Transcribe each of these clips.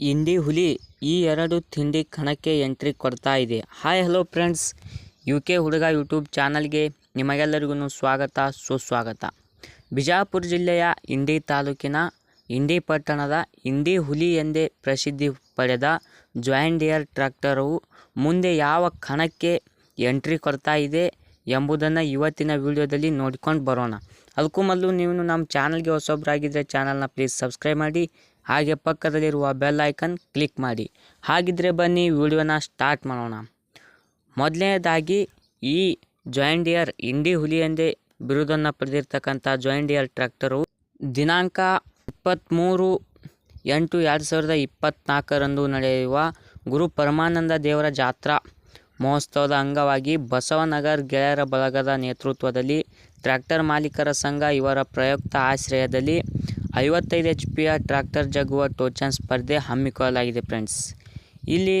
ಇಂಡಿ ಹುಲಿ ಈ ಎರಡು ತಿಂಡಿ ಕಣಕ್ಕೆ ಎಂಟ್ರಿ ಕೊಡ್ತಾ ಇದೆ. Hi hello friends U K ಹುಡುಗ ಯೂಟ್ಯೂಬ್ ಚಾನಲ್ಗೆ ನಿಮಗೆಲ್ಲರಿಗೂ ಸ್ವಾಗತ, ಸುಸ್ವಾಗತ. ಬಿಜಾಪುರ ಜಿಲ್ಲೆಯ ಇಂಡಿ ತಾಲೂಕಿನ ಇಂಡಿ ಪಟ್ಟಣದ ಇಂಡಿ ಹುಲಿ ಎಂದೇ ಪ್ರಸಿದ್ಧಿ ಪಡೆದ ಜಾಯಿಂಟ್ ಡಿಯರ್ ಟ್ರ್ಯಾಕ್ಟರು ಮುಂದೆ ಯಾವ ಕಣಕ್ಕೆ ಎಂಟ್ರಿ ಕೊಡ್ತಾ ಇದೆ ಎಂಬುದನ್ನು ಇವತ್ತಿನ ವಿಡಿಯೋದಲ್ಲಿ ನೋಡ್ಕೊಂಡು ಬರೋಣ. ಅದಕ್ಕೂ ಮೊದಲು ನೀವು ನಮ್ಮ ಚಾನಲ್ಗೆ ಹೊಸೊಬ್ಬರಾಗಿದ್ದರೆ ಚಾನಲ್ನ ಪ್ಲೀಸ್ ಸಬ್ಸ್ಕ್ರೈಬ್ ಮಾಡಿ ಹಾಗೆ ಪಕ್ಕದಲ್ಲಿರುವ ಬೆಲ್ ಐಕನ್ ಕ್ಲಿಕ್ ಮಾಡಿ. ಹಾಗಿದ್ರೆ ಬನ್ನಿ ವಿಡಿಯೋನ ಸ್ಟಾರ್ಟ್ ಮಾಡೋಣ. ಮೊದಲನೇದಾಗಿ, ಈ ಜಾಯಿಂಟ್ ಡಿಯರ್ ಇಂಡಿ ಹುಲಿ ಎಂದೇ ಬಿರುದನ್ನು ಪಡೆದಿರ್ತಕ್ಕಂಥ ಜಾಯಿಂಟ್ ಡಿಯರ್ ಟ್ರ್ಯಾಕ್ಟರು ದಿನಾಂಕ ಇಪ್ಪತ್ತ್ಮೂರು ಎಂಟು ಎರಡು ಸಾವಿರದ ಇಪ್ಪತ್ತ್ನಾಲ್ಕರಂದು ನಡೆಯುವ ಗುರು ಪರಮಾನಂದ ದೇವರ ಜಾತ್ರಾ ಮಹೋತ್ಸವದ ಅಂಗವಾಗಿ ಬಸವನಗರ್ ಗೆಳೆಯರ ಬಳಗದ ನೇತೃತ್ವದಲ್ಲಿ ಟ್ರ್ಯಾಕ್ಟರ್ ಮಾಲೀಕರ ಸಂಘ ಇವರ ಪ್ರಯುಕ್ತ ಆಶ್ರಯದಲ್ಲಿ ಐವತ್ತೈದು ಎಚ್ ಪಿಯ ಟ್ರ್ಯಾಕ್ಟರ್ ಜಗುವ ಟೋಚನ್ ಸ್ಪರ್ಧೆ ಹಮ್ಮಿಕೊಳ್ಳಲಾಗಿದೆ ಫ್ರೆಂಡ್ಸ್. ಇಲ್ಲಿ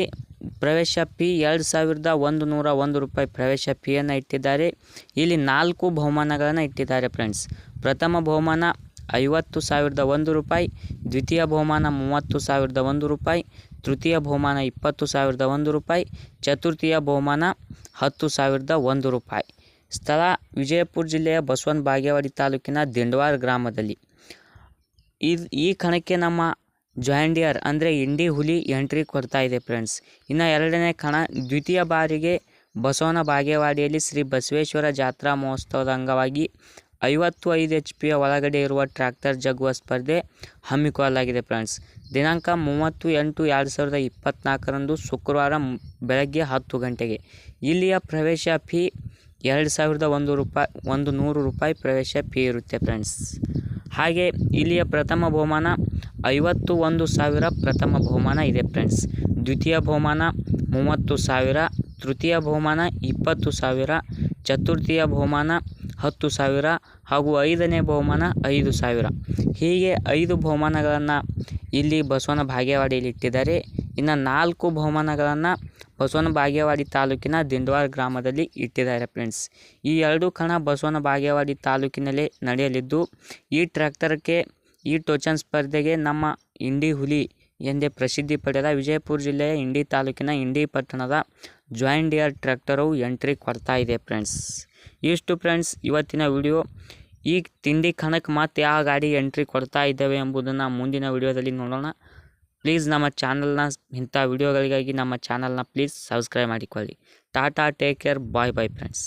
ಪ್ರವೇಶ ಪಿ ಎರಡು ಸಾವಿರದ ಒಂದು ನೂರ ಒಂದು ರೂಪಾಯಿ ಪ್ರವೇಶ ಪಿಯನ್ನು ಇಟ್ಟಿದ್ದಾರೆ. ಇಲ್ಲಿ ನಾಲ್ಕು ಬಹುಮಾನಗಳನ್ನು ಇಟ್ಟಿದ್ದಾರೆ ಫ್ರೆಂಡ್ಸ್. ಪ್ರಥಮ ಬಹುಮಾನ ಐವತ್ತು ಸಾವಿರದ ಒಂದು ರೂಪಾಯಿ, ದ್ವಿತೀಯ ಬಹುಮಾನ ಮೂವತ್ತು ಸಾವಿರದ ಒಂದು ರೂಪಾಯಿ, ತೃತೀಯ ಬಹುಮಾನ ಇಪ್ಪತ್ತು ಸಾವಿರದ ಒಂದು ರೂಪಾಯಿ, ಚತುರ್ಥಿಯ ಬಹುಮಾನ ಹತ್ತು ಸಾವಿರದ ಒಂದು ರೂಪಾಯಿ. ಸ್ಥಳ ವಿಜಯಪುರ ಜಿಲ್ಲೆಯ ಬಸವನ ಬಾಗೇವಾಡಿ ತಾಲೂಕಿನ ದಿಂಡವಾರ ಗ್ರಾಮದಲ್ಲಿ. ಇದು ಈ ಕಣಕ್ಕೆ ನಮ್ಮ ಜಾಯಿಂಡಿಯರ್ ಅಂದರೆ ಇಂಡಿ ಹುಲಿ ಎಂಟ್ರಿ ಕೊಡ್ತಾ ಇದೆ ಫ್ರೆಂಡ್ಸ್. ಇನ್ನು ಎರಡನೇ ಕಣ ದ್ವಿತೀಯ ಬಾರಿಗೆ ಬಸವನ ಬಾಗೇವಾಡಿಯಲ್ಲಿ ಶ್ರೀ ಬಸವೇಶ್ವರ ಜಾತ್ರಾ ಮಹೋತ್ಸವದ ಅಂಗವಾಗಿ ಐವತ್ತು ಐದು ಎಚ್ ಪಿಯ ಒಳಗಡೆ ಇರುವ ಟ್ರ್ಯಾಕ್ಟರ್ ಜಗ್ಗುವ ಸ್ಪರ್ಧೆ ಹಮ್ಮಿಕೊಳ್ಳಲಾಗಿದೆ ಫ್ರೆಂಡ್ಸ್. ದಿನಾಂಕ ಮೂವತ್ತು ಎಂಟು ಎರಡು ಸಾವಿರದ ಇಪ್ಪತ್ತ್ನಾಲ್ಕರಂದು ಶುಕ್ರವಾರ ಬೆಳಗ್ಗೆ ಹತ್ತು ಗಂಟೆಗೆ. ಇಲ್ಲಿಯ ಪ್ರವೇಶ ಫೀ ಎರಡು ಸಾವಿರದ ಒಂದು ರೂಪಾಯಿ, ಒಂದು ನೂರು ರೂಪಾಯಿ ಪ್ರವೇಶ ಫೀ ಇರುತ್ತೆ ಫ್ರೆಂಡ್ಸ್. ಹಾಗೆ ಇಲ್ಲಿಯ ಪ್ರಥಮ ಬಹುಮಾನ ಐವತ್ತು ಒಂದು ಸಾವಿರ ಪ್ರಥಮ ಬಹುಮಾನ ಇದೆ ಫ್ರೆಂಡ್ಸ್. ದ್ವಿತೀಯ ಬಹುಮಾನ ಮೂವತ್ತು ಸಾವಿರ, ತೃತೀಯ ಬಹುಮಾನ ಇಪ್ಪತ್ತು ಸಾವಿರ, ಚತುರ್ಥಿಯ ಬಹುಮಾನ ಹತ್ತು ಸಾವಿರ ಹಾಗೂ ಐದನೇ ಬಹುಮಾನ ಐದು ಸಾವಿರ. ಹೀಗೆ ಐದು ಬಹುಮಾನಗಳನ್ನು ಇಲ್ಲಿ ಬಸವನ ಭಾಗ್ಯವಾಡಿಯಲ್ಲಿ ಇಟ್ಟಿದ್ದಾರೆ. ಇನ್ನು ನಾಲ್ಕು ಬಹುಮಾನಗಳನ್ನು ಬಸವನ ಬಾಗೇವಾಡಿ ತಾಲೂಕಿನ ದಿಂಡ್ವಾರ್ ಗ್ರಾಮದಲ್ಲಿ ಇಟ್ಟಿದ್ದಾರೆ ಫ್ರೆಂಡ್ಸ್. ಈ ಎರಡು ಕಣ ಬಸವನ ಬಾಗೇವಾಡಿ ತಾಲೂಕಿನಲ್ಲೇ ನಡೆಯಲಿದ್ದು, ಈ ಟ್ರ್ಯಾಕ್ಟರ್ಗೆ, ಈ ಟೋಚನ್ ಸ್ಪರ್ಧೆಗೆ ನಮ್ಮ ಇಂಡಿ ಹುಲಿ ಎಂದೇ ಪ್ರಸಿದ್ಧಿ ಪಡೆದ ವಿಜಯಪುರ ಜಿಲ್ಲೆಯ ಇಂಡಿ ತಾಲೂಕಿನ ಇಂಡಿ ಪಟ್ಟಣದ ಜಾಯಿಂಟ್ ಡಿಯರ್ ಟ್ರ್ಯಾಕ್ಟರು ಎಂಟ್ರಿ ಕೊಡ್ತಾ ಇದೆ ಫ್ರೆಂಡ್ಸ್. ಇಷ್ಟು ಫ್ರೆಂಡ್ಸ್, ಇವತ್ತಿನ ವಿಡಿಯೋ. ಈ ತಿಂಡಿ ಕಣಕ್ಕೆ ಮತ್ತೆ ಯಾವ ಗಾಡಿ ಎಂಟ್ರಿ ಕೊಡ್ತಾ ಇದ್ದಾವೆ ಎಂಬುದನ್ನು ಮುಂದಿನ ವಿಡಿಯೋದಲ್ಲಿ ನೋಡೋಣ. ಪ್ಲೀಸ್ ನಮ್ಮ ಚಾನಲ್ನ ಇಂಥ ವಿಡಿಯೋಗಳಿಗಾಗಿ ನಮ್ಮ ಚಾನಲ್ನ ಪ್ಲೀಸ್ ಸಬ್ಸ್ಕ್ರೈಬ್ ಮಾಡಿಕೊಳ್ಳಿ. Tata take care, bye bye friends.